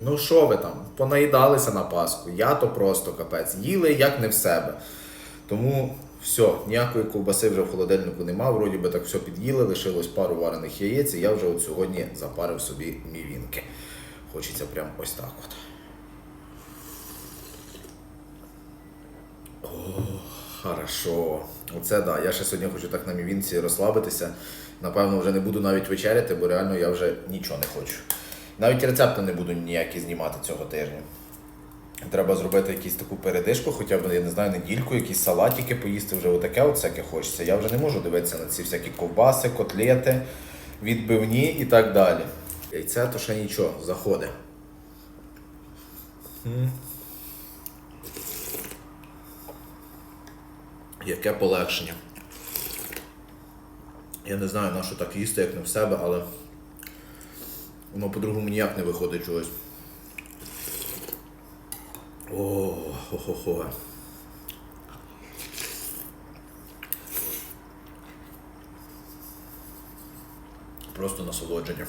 Ну що ви там, понаїдалися на Пасху, я то просто капець. Їли як не в себе. Тому все, ніякої ковбаси вже в холодильнику нема, вроді би так все під'їли, лишилось пару варених яєць, і я вже от сьогодні запарив собі мівінки. Хочеться прям ось так от. О, хорошо. Оце да. Я ще сьогодні хочу так на мівінці розслабитися. Напевно, вже не буду навіть вечеряти, бо реально я вже нічого не хочу. Навіть рецепти не буду ніякі знімати цього тижня. Треба зробити якусь таку передишку, хоча б, я не знаю, недільку, якісь салатики поїсти, вже отаке от всяке хочеться. Я вже не можу дивитися на ці всякі ковбаси, котлети, відбивні і так далі. Яйце то ще нічого, заходить. Яке полегшення. Я не знаю, на що так їсти, як не в себе, але воно по-другому ніяк не виходить чогось. О, хо-хо-хо. Просто насолодження.